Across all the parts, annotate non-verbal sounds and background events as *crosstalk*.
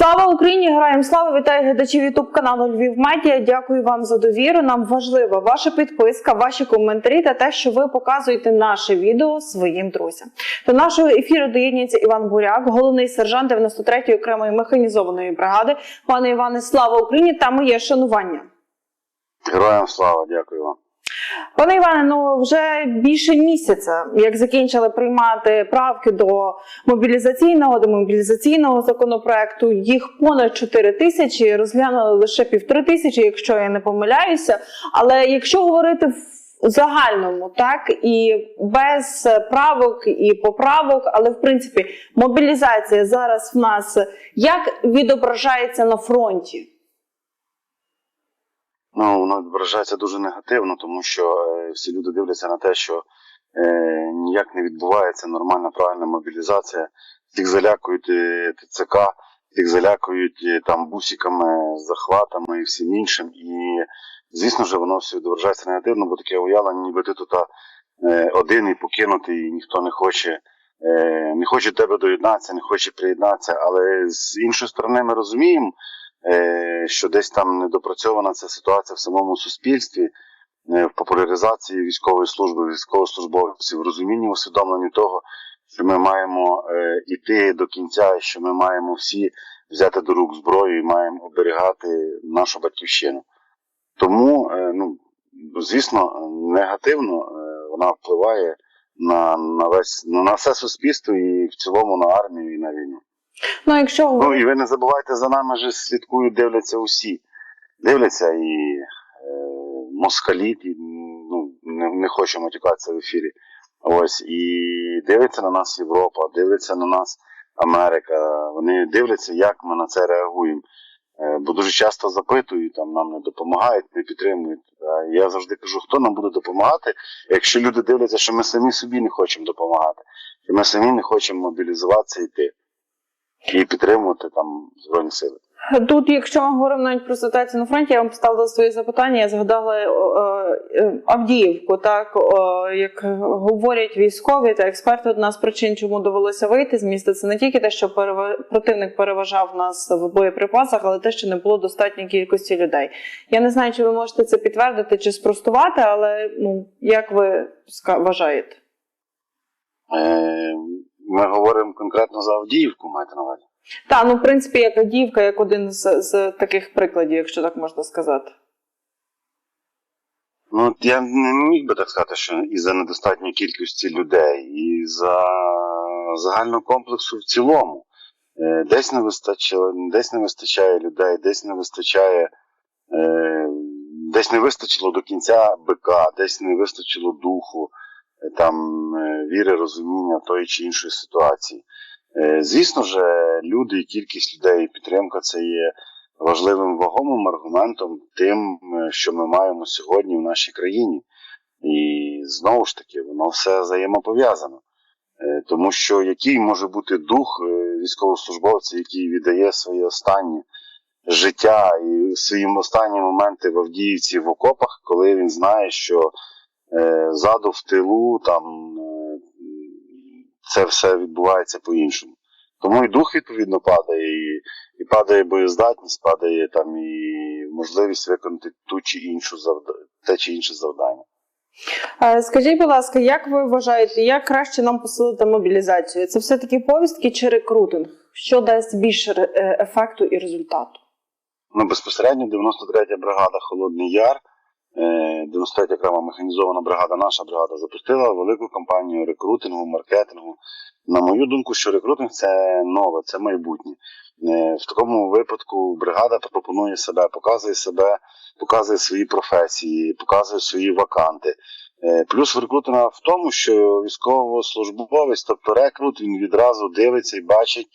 Слава Україні! Героям слава! Вітаю глядачів Ютуб каналу Львів Медіа. Дякую вам за довіру. Нам важлива ваша підписка, ваші коментарі та те, що ви показуєте наше відео своїм друзям. До нашого ефіру доєднується Іван Буряк, головний сержант 93-ї окремої механізованої бригади. Пане Іване, слава Україні та моє шанування. Героям слава, дякую вам. Пане Іване, ну вже більше місяця, як закінчили приймати правки до мобілізаційного до мобілізаційного законопроекту. Їх понад 4 тисячі, розглянули лише півтори тисячі, якщо я не помиляюся. Але якщо говорити в загальному, так і без правок і поправок, але в принципі мобілізація зараз в нас як відображається на фронті? Ну, воно відображається дуже негативно, тому що е, всі люди дивляться на те, що е, ніяк не відбувається нормальна правильна мобілізація. Всіх залякують е, ТЦК, всіх залякують е, там бусиками, захватами і всім іншим. І звісно ж, воно все відображається негативно, бо таке уявлення, ніби ти тут один і покинутий, і ніхто не хоче. Не хоче тебе доєднатися, не хоче приєднатися, але з іншої сторони ми розуміємо, що десь там недопрацьована ця ситуація в самому суспільстві, е, в популяризації військової служби, військовослужбовців, в розумінні усвідомленні того, що ми маємо е, іти до кінця, що ми маємо всі взяти до рук зброю і маємо оберігати нашу батьківщину. Тому, е, ну, звісно, негативно е, вона впливає на, на весь на все суспільство і в цілому на армію і на війну. Ну, якщо Ну і ви не забувайте, за нами же слідкують, дивляться усі. Дивляться і е, москалі, і, ну, не, не хочу матюкатися в ефірі. Ось, і дивиться на нас Європа, дивиться на нас Америка. Вони дивляться, як ми на це реагуємо. Е, бо дуже часто запитують, там нам не допомагають, не підтримують. А я завжди кажу, хто нам буде допомагати, якщо люди дивляться, що ми самі собі не хочемо допомагати, що ми самі не хочемо мобілізуватися і йти і підтримувати там Збройні Сили. Тут, якщо ми говоримо навіть про ситуацію на фронті, я вам поставила свої запитання. Я згадала е, е, Авдіївку, так е, як говорять військові та експерти, одна з причин, чому довелося вийти з міста, це не тільки те, що перева- противник переважав нас в боєприпасах, але те, що не було достатньої кількості людей. Я не знаю, чи ви можете це підтвердити чи спростувати, але ну як ви вважаєте? Е, Ми говоримо конкретно за Авдіївку, маєте на увазі. Та ну в принципі, як Авдіївка, як один з, з таких прикладів, якщо так можна сказати. Ну, от я не міг би так сказати, що і за недостатньої кількості людей, і за загального комплексу в цілому. Е, Десь не вистачає, десь не вистачає людей, десь не вистачає, е, десь не вистачило до кінця бика, десь не вистачило духу, там е, віри, розуміння тої чи іншої ситуації. Е, Звісно ж, люди і кількість людей, підтримка це є важливим вагомим аргументом тим, е, що ми маємо сьогодні в нашій країні. І знову ж таки, воно все взаємопов'язано. Тому що який може бути дух військовослужбовця, який віддає своє останнє життя і свої останні моменти в Авдіївці в окопах, коли він знає, що ззаду в тилу там е, це все відбувається по-іншому. Тому і дух відповідно падає, і, і падає боєздатність, падає там і можливість виконати ту чи іншу завда... те чи інше завдання. Е, Скажіть, будь ласка, як ви вважаєте, як краще нам посилити мобілізацію? Це все-таки повістки чи рекрутинг? Що дасть більше е, ефекту і результату? Ну, безпосередньо 93-я бригада Холодний Яр, е, 93-я окрема механізована бригада, наша бригада запустила велику кампанію рекрутингу, маркетингу. На мою думку, що рекрутинг це нове, це майбутнє. Е, В такому випадку бригада пропонує себе, показує себе, показує свої професії, показує свої ваканти. Е, Плюс рекрутинга в тому, що військовослужбовець, тобто рекрут, він відразу дивиться і бачить,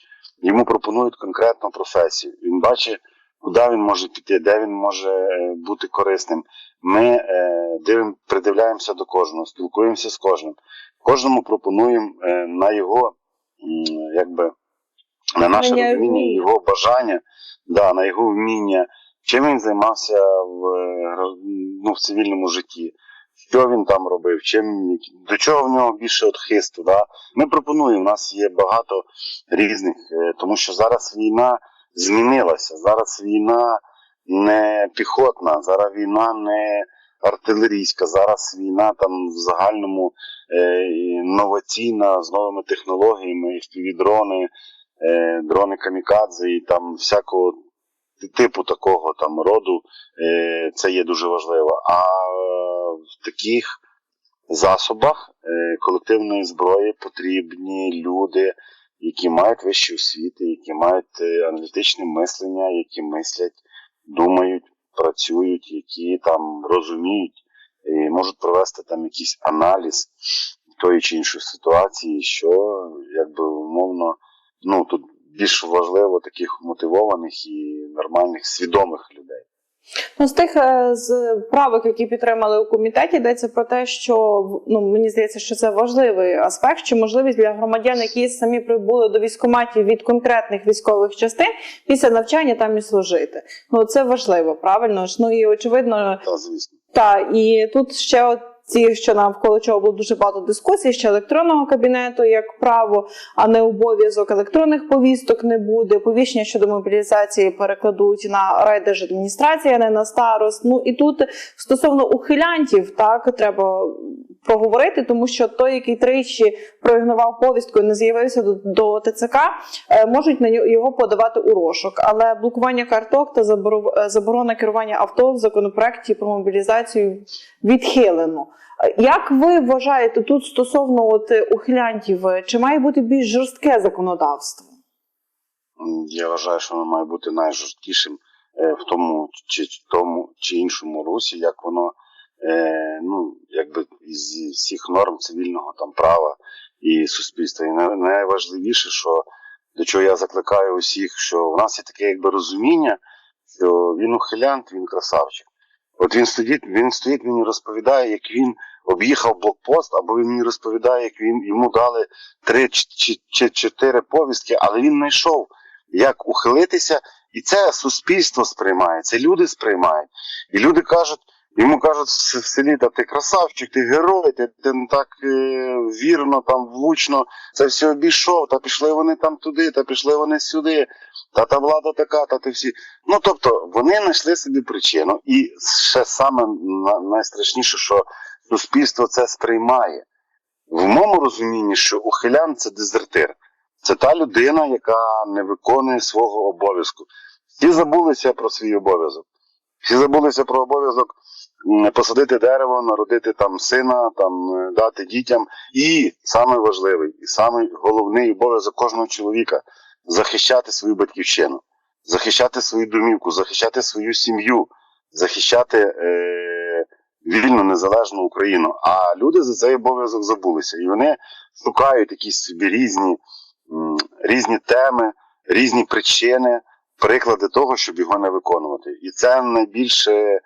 йому пропонують конкретну професію. Він бачить, куди він може піти, де він може е, бути корисним. Ми е, дивим, придивляємося до кожного, спілкуємося з кожним. Кожному пропонуємо е, на його, якби, на наше Вміння, розуміння, його бажання, да, на його вміння, чим він займався в, е, ну, в цивільному житті. Що він там робив, чим до чого в нього більше от хисту. Да? Ми пропонуємо, у нас є багато різних, е, тому що зараз війна змінилася. Зараз війна не піхотна, зараз війна не артилерійська, зараз війна там в загальному е, інноваційна з новими технологіями, FPV-дрони, е, дрони камікадзе і там всякого типу такого там роду, е, це є дуже важливо. А в таких засобах е, колективної зброї потрібні люди, які мають вищі освіти, які мають е, аналітичне мислення, які мислять, думають, працюють, які там розуміють і можуть провести там якийсь аналіз тої чи іншої ситуації, що якби умовно, ну тут більш важливо таких мотивованих і нормальних, свідомих людей. Ну, з тих е, з правок, які підтримали у комітеті, йдеться про те, що ну мені здається, що це важливий аспект, що можливість для громадян, які самі прибули до військкоматів від конкретних військових частин, після навчання там і служити. Ну це важливо, правильно ж. Ну і очевидно, Та звісно. та і тут ще от ці, що навколо чого було дуже багато дискусій, ще електронного кабінету як право, а не обов'язок електронних повісток не буде. Повіщення щодо мобілізації перекладуть на райдержадміністрації, а не на старост. Ну і тут стосовно ухилянтів, так треба проговорити, тому що той, який тричі проігнорував повістку і не з'явився до, до ТЦК, е, можуть на його подавати у розшук. Але блокування карток та е, заборона керування авто в законопроекті про мобілізацію відхилено. Як ви вважаєте тут стосовно от е, ухилянтів, е, чи має бути більш жорстке законодавство? Я вважаю, що воно має бути найжорсткішим е, в тому чи тому чи іншому русі, як воно ну, якби із всіх норм цивільного там права і суспільства. І найважливіше, що до чого я закликаю усіх, що в нас є таке якби розуміння, що він ухилянт, він красавчик. От він стоїть, він стоїть, мені розповідає, як він об'їхав блокпост, або він мені розповідає, як він йому дали три чи, чи чотири повістки, але він знайшов, як ухилитися, і це суспільство сприймає, це люди сприймають. І люди кажуть, йому кажуть в в селі, та ти красавчик, ти герой, ти, ти так е, вірно, там влучно це все обійшов, та пішли вони там туди, та пішли вони сюди, та та влада така, та ти всі. Ну тобто вони знайшли собі причину, і ще саме найстрашніше, що суспільство це сприймає. В моєму розумінні, що ухилян це дезертир. Це та людина, яка не виконує свого обов'язку. Всі забулися про свій обов'язок. Всі забулися про обов'язок посадити дерево, народити там сина, там е, дати дітям. І саме важливий, і самий головний обов'язок кожного чоловіка захищати свою батьківщину, захищати свою домівку, захищати свою сім'ю, захищати е, вільну незалежну Україну. А люди за цей обов'язок забулися. І вони шукають якісь собі різні, різні теми, різні причини, приклади того, щоб його не виконувати. І це найбільше,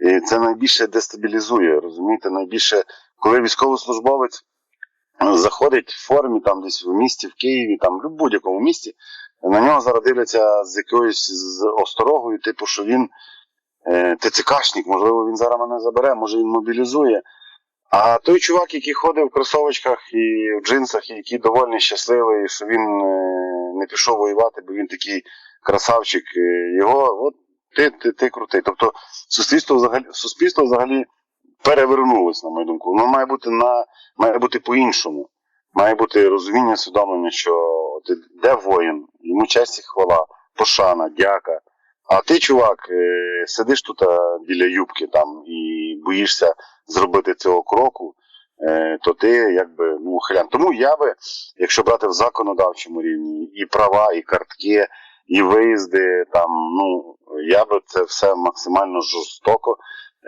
і це найбільше дестабілізує. Розумієте, найбільше, коли військовослужбовець заходить в формі там десь в місті, в Києві, там в будь-якому місті, на нього зараз дивляться з якоюсь осторогою, типу, що він е, ТЦКшник, можливо, він зараз мене забере, може він мобілізує. А той чувак, який ходив в кросовочках і в джинсах, і який доволі щасливий, що він е, не пішов воювати, бо він такий красавчик, е, його, от ти, ти, ти крутий. Тобто суспільство взагалі, суспільство взагалі перевернулось, на мою думку. Воно має бути на має бути по-іншому. Має бути розуміння, усвідомлення, що от де воїн, йому честь і хвала, пошана, дяка. А ти, чувак, е, сидиш тут е, біля юбки там і боїшся зробити цього кроку, е, то ти якби ну ухилян. Тому я би, якщо брати в законодавчому рівні, і права, і картки, і виїзди, там, ну я би це все максимально жорстоко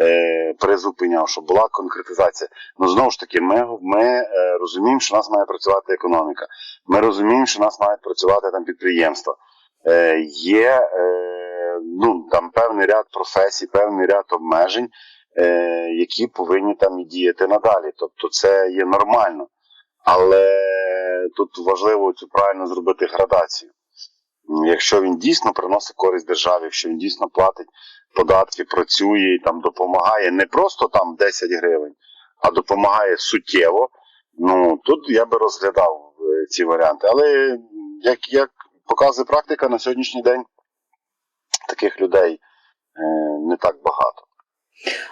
е, призупиняв, щоб була конкретизація. Ну знову ж таки, ми, ми е, розуміємо, що у нас має працювати економіка. Ми розуміємо, що у нас мають працювати там підприємства. Е, є е, ну, там певний ряд професій, певний ряд обмежень, е, які повинні там діяти надалі. Тобто це є нормально. Але тут важливо цю правильно зробити градацію. Якщо він дійсно приносить користь державі, якщо він дійсно платить податки, працює і там допомагає не просто там 10 гривень, а допомагає суттєво, ну тут я би розглядав е, ці варіанти. Але як, як показує практика на сьогоднішній день, таких людей е, не так багато.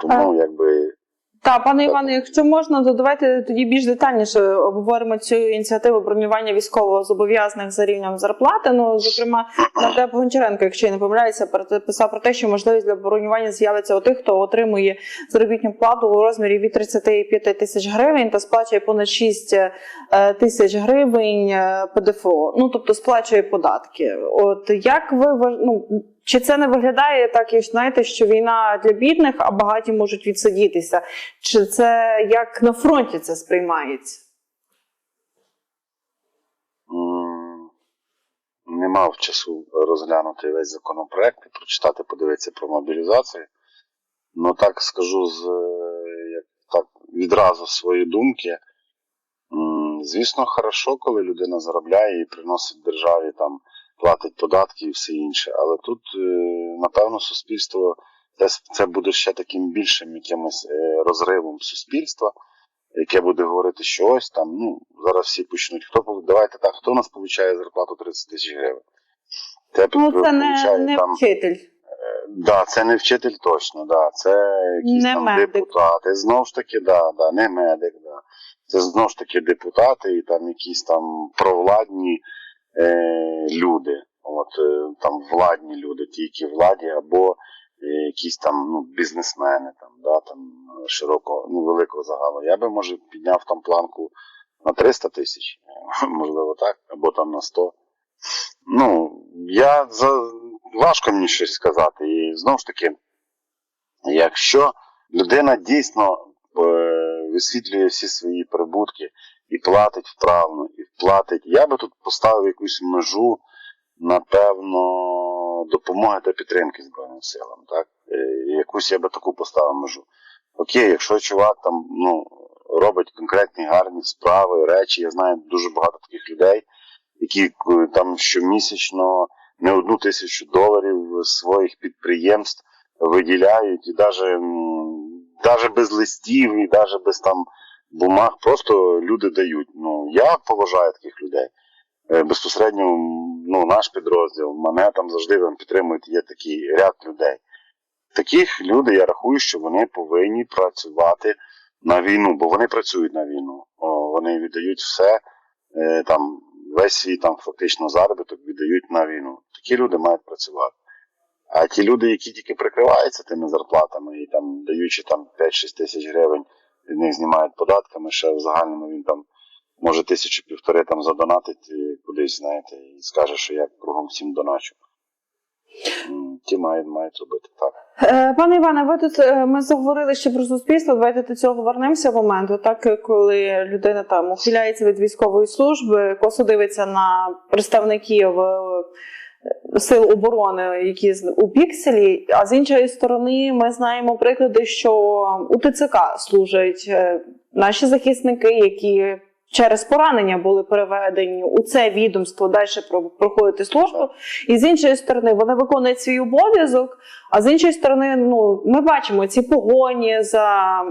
Тому якби Та, пане Іване, якщо можна, то давайте тоді більш детальніше обговоримо цю ініціативу бронювання військовозобов'язаних за рівнем зарплати. Ну, зокрема, Нардеп Гончаренко, якщо я не помиляюся, писав про те, що можливість для бронювання з'явиться у тих, хто отримує заробітну плату у розмірі від 35 тисяч гривень та сплачує понад 6 е, тисяч гривень е, ПДФО. Ну тобто сплачує податки. От як ви ну, чи це не виглядає так, як знаєте, що війна для бідних, а багаті можуть відсидітися? Чи це як на фронті це сприймається? не мав часу розглянути весь законопроект і прочитати, подивитися про мобілізацію. Ну так скажу з е, як так відразу свої думки. Звісно, хорошо, коли людина заробляє і приносить державі там, платить податки і все інше. Але тут, е, напевно, суспільство це, буде ще таким більшим якимось е, розривом суспільства, яке буде говорити, що ось там, ну, зараз всі почнуть. Хто давайте так, хто у нас получає зарплату 30 тисяч гривень? Те Ну це не, не там вчитель. Да, це не вчитель точно, да. Це якісь Не там медик. депутати. Знову ж таки, да, да, не медик, да. Це знову ж таки депутати і там якісь там провладні е, люди. От е, там владні люди, ті, які владі, або е, якісь там ну, бізнесмени, там, да, там широкого, ну, великого загалу. Я би, може, підняв там планку на 300 тисяч, *laughs* можливо, так, або там на 100. Ну, я за важко мені щось сказати. І знову ж таки, якщо людина дійсно е, висвітлює всі свої прибутки і платить вправно, і платить, я би тут поставив якусь межу, напевно, допомоги та підтримки Збройним силам. Так? Е, якусь я би таку поставив межу. Окей, якщо чувак там ну, робить конкретні гарні справи, речі, я знаю дуже багато таких людей, які е, там щомісячно не одну тисячу доларів своїх підприємств виділяють, і навіть без листів, і навіть без там бумаг, просто люди дають. Ну, я поважаю таких людей. Е, Безпосередньо ну, наш підрозділ, мене там завжди там підтримують, є такий ряд людей. Таких людей я рахую, що вони повинні працювати на війну, бо вони працюють на війну. О, вони віддають все, е, там, весь свій там фактично заробіток віддають на війну. Такі люди мають працювати. А ті люди, які тільки прикриваються тими зарплатами і там даючи там 5-6 тисяч гривень, від них знімають податками, ще в загальному він там може тисячу півтори там задонатить кудись, знаєте, і скаже, що я кругом всім доначу. Ті мають, мають робити так. Е, Пане Іване, ви тут е, ми заговорили ще про суспільство. Давайте до цього вернемося моменту. Так е, коли людина там ухиляється від військової служби, косо дивиться на представників е, сил оборони, які у пікселі. А з іншої сторони, ми знаємо приклади, що у ТЦК служать е, наші захисники, які. Через поранення були переведені у це відомство далі про- проходити службу, і з іншої сторони вони виконують свій обов'язок, а з іншої сторони, ну ми бачимо ці погоні за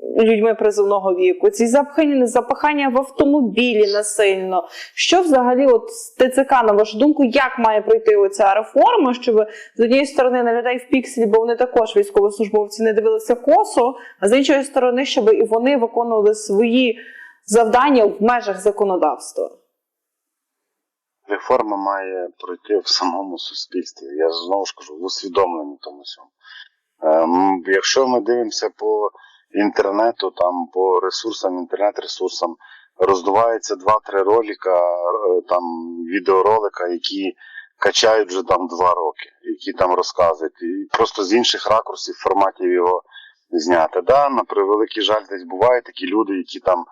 людьми призовного віку, ці запхання, запахання в автомобілі насильно. Що взагалі, от з ТЦК, на вашу думку, як має пройти оця реформа, щоб з однієї сторони на людей в пікселі, бо вони також військовослужбовці не дивилися косо, а з іншої сторони, щоб і вони виконували свої завдання в межах законодавства. Реформа має пройти в самому суспільстві. Я знову ж кажу, в усвідомленні тому всьому. Ем, якщо ми дивимося по інтернету, там по ресурсам, інтернет-ресурсам, роздувається два-три ролика, е, там відеоролика, які качають вже там два роки, які там розказують. І просто з інших ракурсів, форматів його зняти. Да, на превеликий жаль, десь бувають такі люди, які там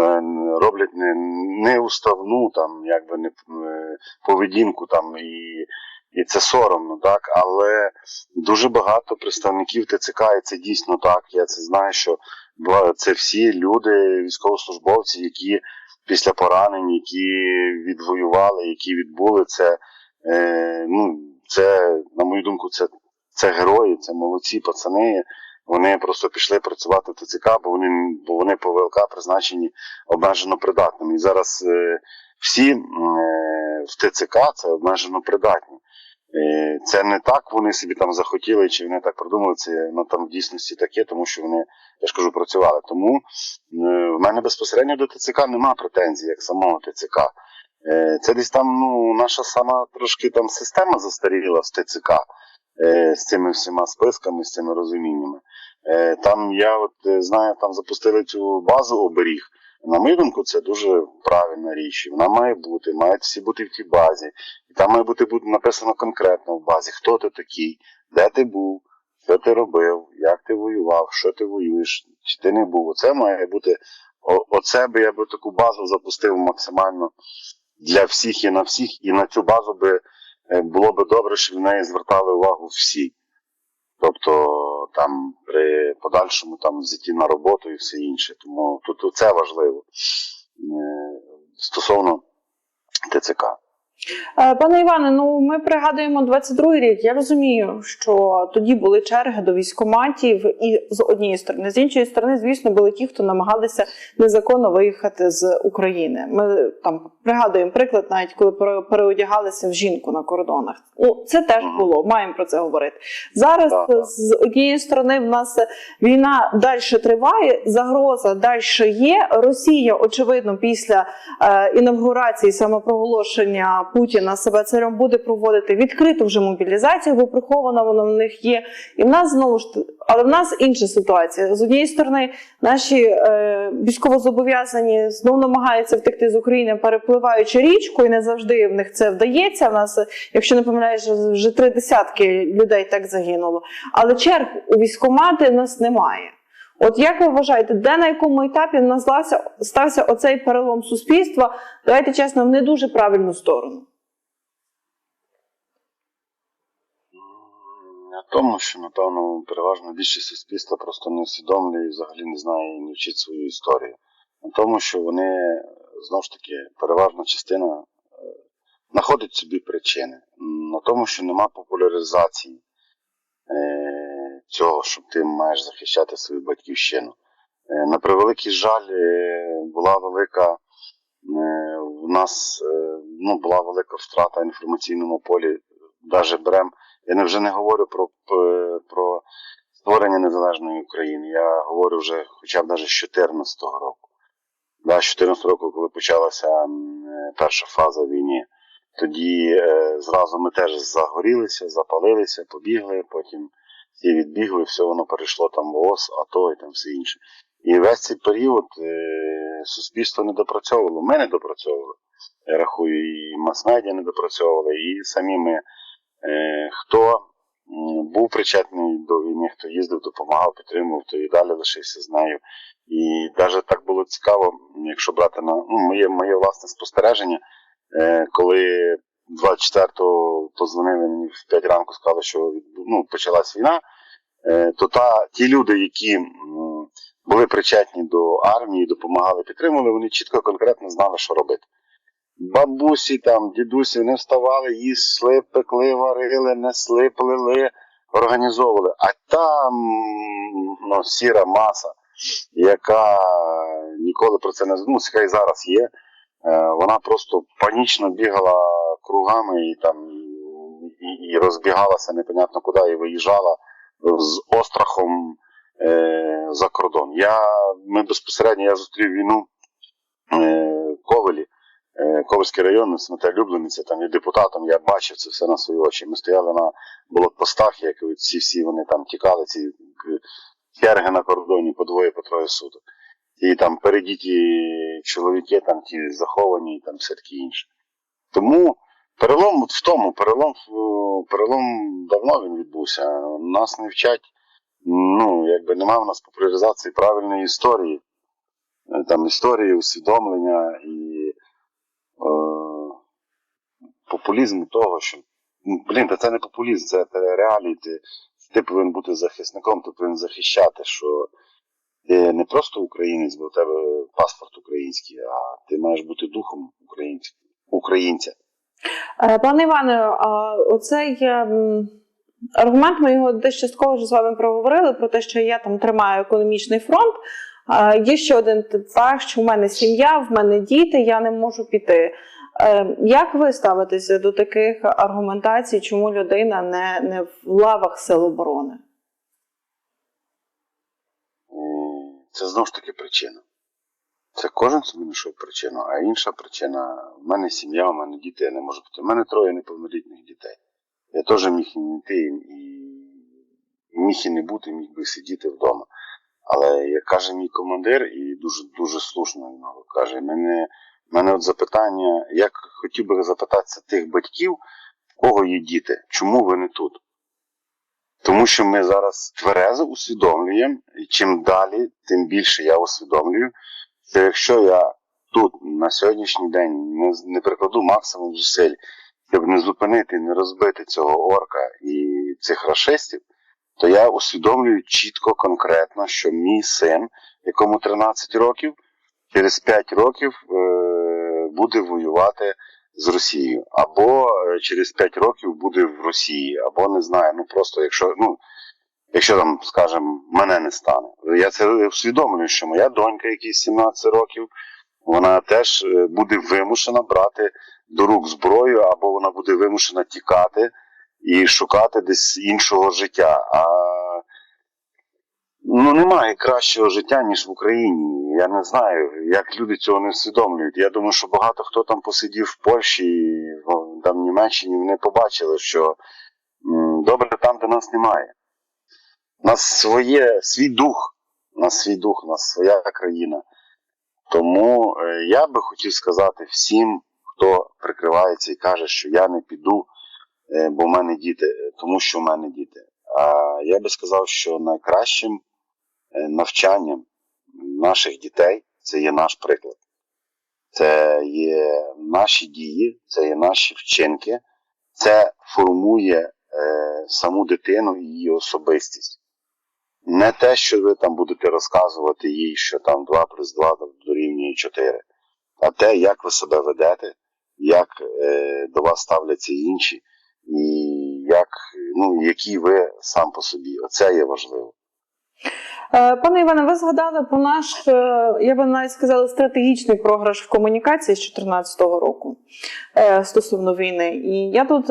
е, роблять не, неуставну там, якби не е, поведінку там і. І це соромно, так, але дуже багато представників ТЦК, і це дійсно так. Я це знаю, що це всі люди, військовослужбовці, які після поранень, які відвоювали, які відбули це. Е, ну, це, на мою думку, це, це герої, це молодці пацани. Вони просто пішли працювати в ТЦК, бо вони, бо вони по ВЛК призначені обмежено придатними. І зараз е, всі е, в ТЦК це обмежено придатні. Е, Це не так вони собі там захотіли, чи вони так продумали. Це ну, там в дійсності таке, тому що вони, я ж кажу, працювали. Тому е, в мене безпосередньо до ТЦК нема претензій, як самого ТЦК. Е, Це десь там ну, наша сама трошки там система застаріла з ТЦК е, з цими всіма списками, з цими розуміннями. Там я от знаю, там запустили цю базу оберіг. На мою думку, це дуже правильна річ. Вона має бути, мають всі бути в тій базі. І там має бути написано конкретно в базі, хто ти такий, де ти був, що ти робив, як ти воював, що ти воюєш, чи ти не був. Оце має бути. Оце би я би таку базу запустив максимально для всіх і на всіх, і на цю базу би е, було би добре, щоб в неї звертали увагу всі. Тобто там при подальшому там взяті на роботу і все інше. Тому тут це важливо е, стосовно ТЦК. Е, Пане Іване, ну ми пригадуємо 22-й рік. Я розумію, що тоді були черги до військоматів, і з однієї сторони, з іншої сторони, звісно, були ті, хто намагалися незаконно виїхати з України. Ми там пригадуємо приклад, навіть коли переодягалися в жінку на кордонах. Ну це теж було. Маємо про це говорити. Зараз з однієї сторони в нас війна далі триває, загроза далі є. Росія, очевидно, після е, інавгурації самопроголошення Путіна себе царем буде проводити відкриту вже мобілізацію, бо прихована вона в них є. І в нас знову ж але в нас інша ситуація. З однієї сторони, наші е, військовозобов'язані знову намагаються втекти з України, перепливаючи річку, і не завжди в них це вдається. В нас, якщо не помиляюсь, вже три десятки людей так загинуло. Але черг у військкомати в нас немає. От як ви вважаєте, де на якому етапі в стався, оцей перелом суспільства? Давайте чесно, в не дуже правильну сторону. На тому, що напевно переважно більшість суспільства просто не усвідомлює і взагалі не знає і не вчить свою історію. На тому, що вони знову ж таки переважна частина е, знаходить собі причини. На тому, що нема популяризації е, цього, що ти маєш захищати свою батьківщину. Е, На превеликий жаль, е, була велика. е, В нас ну, була велика втрата в інформаційному полі. Даже берем я не вже не говорю про, про створення незалежної України. Я говорю вже хоча б навіть з 2014 року. З 2014 року, коли почалася перша фаза війни, тоді е, зразу ми теж загорілися, запалилися, побігли, потім всі відбігли, все воно перейшло там в ООС, АТО і там все інше. І весь цей період е, суспільство не допрацьовувало. Ми не допрацьовували. Я рахую, і мас-медіа не допрацьовували, і самі ми. Е, хто був причетний до війни, хто їздив, допомагав, підтримував, то і далі лишився з нею. І навіть так було цікаво, якщо брати на ну, моє, моє власне спостереження, е, коли 24-го позвонили мені в 5 ранку, сказали, що ну, почалась війна, е, то та, ті люди, які були причетні до армії, допомагали, підтримували, вони чітко конкретно знали, що робити. Бабусі, там, дідусі, вони вставали, їсли, пекли, варили, несли, плели, організовували. А там ну, сіра маса, яка ніколи про це не ну, яка і зараз є, е, вона просто панічно бігала кругами і там і, і розбігалася непонятно куди і виїжджала з острахом е, за кордон. Я, ми безпосередньо я зустрів війну е, Ковелі. Е, Ковальський район, Смета Люблениця, там і депутатом, я бачив це все на свої очі. Ми стояли на блокпостах, як ці всі вони там тікали, ці черги на кордоні по двоє, по троє суток. І там передіті чоловіки, там ті заховані, і там все таке інше. Тому перелом в тому, перелом, перелом давно він відбувся. Нас не вчать, ну, якби немає в нас популяризації правильної історії, Е, там історії, усвідомлення і е, популізму того, що ну, блін, та це не популізм, це, реалії. Ти, ти повинен бути захисником, ти повинен захищати, що ти не просто українець, бо в тебе паспорт український, а ти маєш бути духом українця. Е, Пане Іване, оцей ем, аргумент ми його десь частково вже з вами проговорили про те, що я там тримаю економічний фронт. Є ще один факт, що в мене сім'я, в мене діти, я не можу піти. Е, Як ви ставитеся до таких аргументацій, чому людина не, не в лавах сил оборони? Це знову ж таки причина. Це кожен собі знайшов причину, а інша причина в мене сім'я, у мене діти, я не можу піти. У мене троє неповнолітніх дітей. Я теж міг і не йти, і, і міг і не бути, міг би сидіти вдома. Але як каже мій командир, і дуже дуже слушно він каже, мене, мене от запитання, як хотів би запитатися тих батьків, в кого є діти, чому ви не тут? Тому що ми зараз тверезо усвідомлюємо, і чим далі, тим більше я усвідомлюю, що якщо я тут на сьогоднішній день не, не прикладу максимум зусиль, щоб не зупинити, не розбити цього орка і цих рашистів, то я усвідомлюю чітко, конкретно, що мій син, якому 13 років, через 5 років е, буде воювати з Росією, або е, через 5 років буде в Росії, або не знаю, ну просто якщо, ну, якщо там, скажімо, мене не стане. Я це усвідомлюю, що моя донька, якій 17 років, вона теж е, буде вимушена брати до рук зброю, або вона буде вимушена тікати і шукати десь іншого життя. А ну немає кращого життя, ніж в Україні. Я не знаю, як люди цього не усвідомлюють. Я думаю, що багато хто там посидів в Польщі, там в Німеччині, вони побачили, що добре там, де нас немає. Нас своє, свій дух, у нас свій дух, у нас своя країна. Тому е, я би хотів сказати всім, хто прикривається і каже, що я не піду, е, бо в мене діти, е, тому що в мене діти. А я би сказав, що найкращим навчанням наших дітей це є наш приклад. Це є наші дії, це є наші вчинки, це формує е, саму дитину і її особистість. Не те, що ви там будете розказувати їй, що там 2 плюс 2 дорівнює 4, а те, як ви себе ведете, як е, до вас ставляться інші, і як, ну, який ви сам по собі. Оце є важливо. Е, Пане Іване, ви згадали про наш, е, я би навіть сказала, стратегічний програш в комунікації з 2014 року е, стосовно війни. І я тут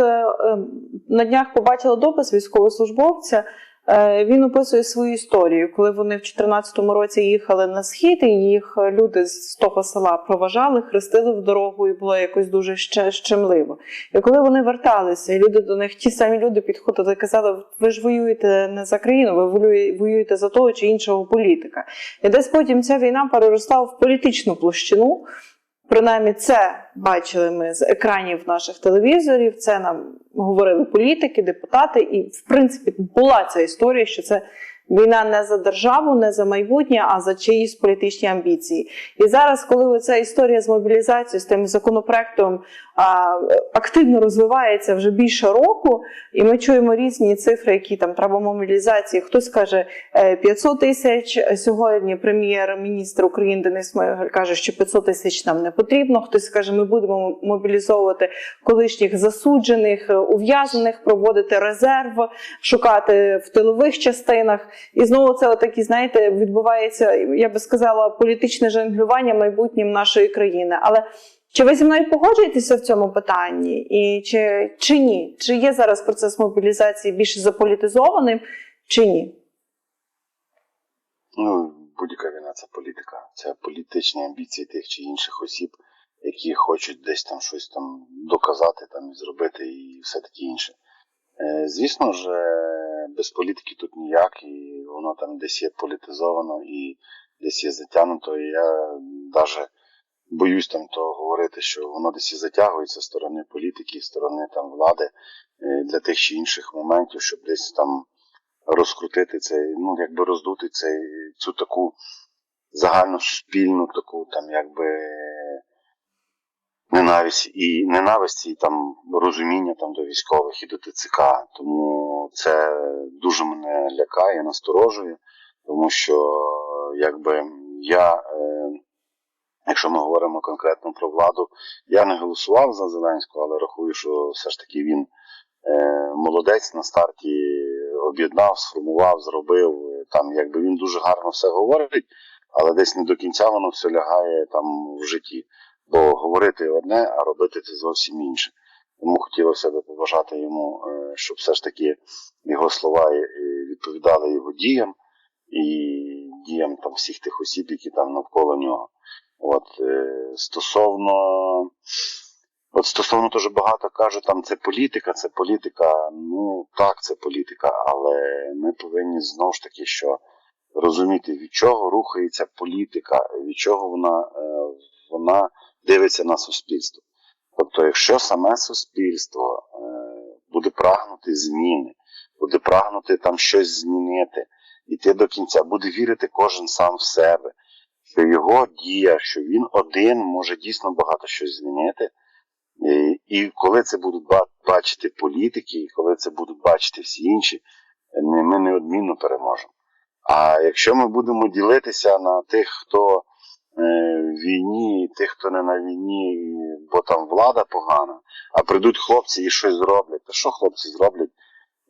на днях побачила допис військовослужбовця. Е, Він описує свою історію, коли вони в 2014 році їхали на схід, і їх люди з того села проважали, хрестили в дорогу, і було якось дуже ще- щемливо. І коли вони верталися, люди до них, ті самі люди підходили і казали: ви ж воюєте не за країну, ви воює- воюєте за того чи іншого політика. І десь потім ця війна переросла в політичну площину. Принаймні, це бачили ми з екранів наших телевізорів. Це нам говорили політики, депутати, і в принципі була ця історія, що це війна не за державу, не за майбутнє, а за чиїсь політичні амбіції. І зараз, коли ця історія з мобілізацією, з тим законопроектом активно розвивається вже більше року, і ми чуємо різні цифри, які там треба мобілізації. Хтось каже е, 500 тисяч. Сьогодні прем'єр-міністр України Денис Майор каже, що 500 тисяч нам не потрібно. Хтось каже, ми будемо мобілізовувати колишніх засуджених, е, ув'язнених, проводити резерв, шукати в тилових частинах. І знову це отакі, знаєте, відбувається, я би сказала, політичне жонглювання майбутнім нашої країни. Але чи ви зі мною погоджуєтеся в цьому питанні? І чи, чи ні? Чи є зараз процес мобілізації більш заполітизованим, чи ні? Ну, будь-яка війна це політика. Це політичні амбіції тих чи інших осіб, які хочуть десь там щось там доказати там і зробити, і все таке інше. Е, Звісно ж, е, без політики тут ніяк, і воно там десь є політизовано і десь є затягнуто. І я навіть боюсь там того говорити, що воно десь і затягується з сторони політики, з сторони там влади е, для тих чи інших моментів, щоб десь там розкрутити цей, ну якби роздути цей, цю таку загальну суспільну таку там якби ненависть і ненависть і там розуміння там до військових і до ТЦК. Тому це дуже мене лякає, насторожує, тому що якби я, е, якщо ми говоримо конкретно про владу, я не голосував за Зеленського, але рахую, що все ж таки він е, молодець на старті об'єднав, сформував, зробив. Там якби він дуже гарно все говорить, але десь не до кінця воно все лягає там в житті. Бо говорити одне, а робити це зовсім інше. Тому хотілося б побажати йому, е, щоб все ж таки його слова е, відповідали його діям і діям там всіх тих осіб, які там навколо нього. От е, стосовно, от стосовно дуже багато кажуть, там це політика, це політика. Ну так, це політика, але ми повинні знову ж таки, що розуміти, від чого рухається політика, від чого вона, е, вона дивиться на суспільство. Тобто, якщо саме суспільство е, буде прагнути зміни, буде прагнути там щось змінити, іти до кінця, буде вірити кожен сам в себе, що його дія, що він один може дійсно багато щось змінити. І, коли це будуть бачити політики, і коли це будуть бачити всі інші, ми неодмінно переможемо. А якщо ми будемо ділитися на тих, хто е, в війні, тих, хто не на війні, бо там влада погана, а прийдуть хлопці і щось зроблять, то що хлопці зроблять,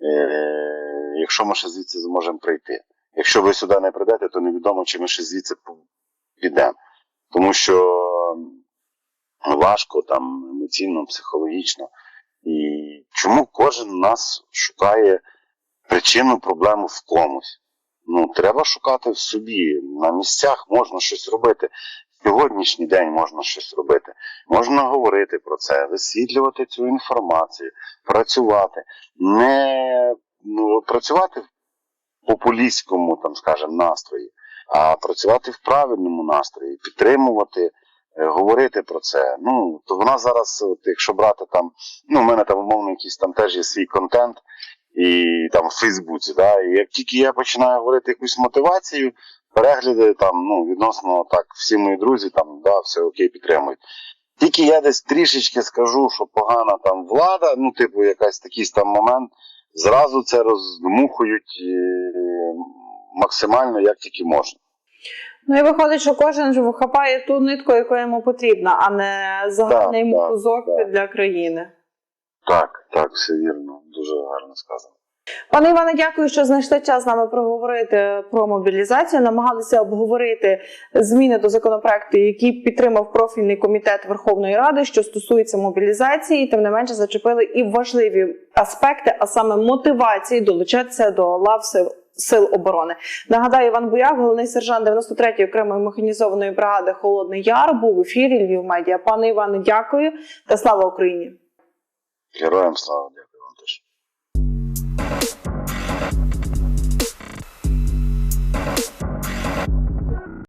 е, якщо ми ще звідси зможемо прийти? Якщо ви сюди не прийдете, то невідомо, чи ми ще звідси підемо. Тому що важко там емоційно, психологічно. І чому кожен з нас шукає причину проблему в комусь? Ну, треба шукати в собі. На місцях можна щось робити. Сьогоднішній день можна щось робити. Можна говорити про це, висвітлювати цю інформацію, працювати. Не ну, працювати в популістському, там, скажімо, настрої, а працювати в правильному настрої, підтримувати, е, говорити про це. Ну, то вона зараз, от, якщо брати там, ну, в мене там умовно якийсь там теж є свій контент, і там в Фейсбуці, да, і як тільки я починаю говорити якусь мотивацію, перегляди там, ну, відносно так, всі мої друзі там, да, все окей, підтримують. Тільки я десь трішечки скажу, що погана там влада, ну, типу, якась такийсь там момент, зразу це роздмухують е, максимально, як тільки можна. Ну і виходить, що кожен ж хапає ту нитку, яка йому потрібна, а не загальний Так, мотузок так. для країни. Так, так, все вірно, дуже гарно сказано. Пане Іване, дякую, що знайшли час з нами проговорити про мобілізацію. Намагалися обговорити зміни до законопроекту, які підтримав профільний комітет Верховної Ради, що стосується мобілізації. Тим не менше, зачепили і важливі аспекти, а саме мотивації долучатися до лав сил. Сил оборони нагадаю, Іван Буяк, головний сержант 93-ї окремої механізованої бригади Холодний Яр, був в ефірі Львів Медіа. Пане Іване, дякую та слава Україні! Героям слава. дякую. Bye.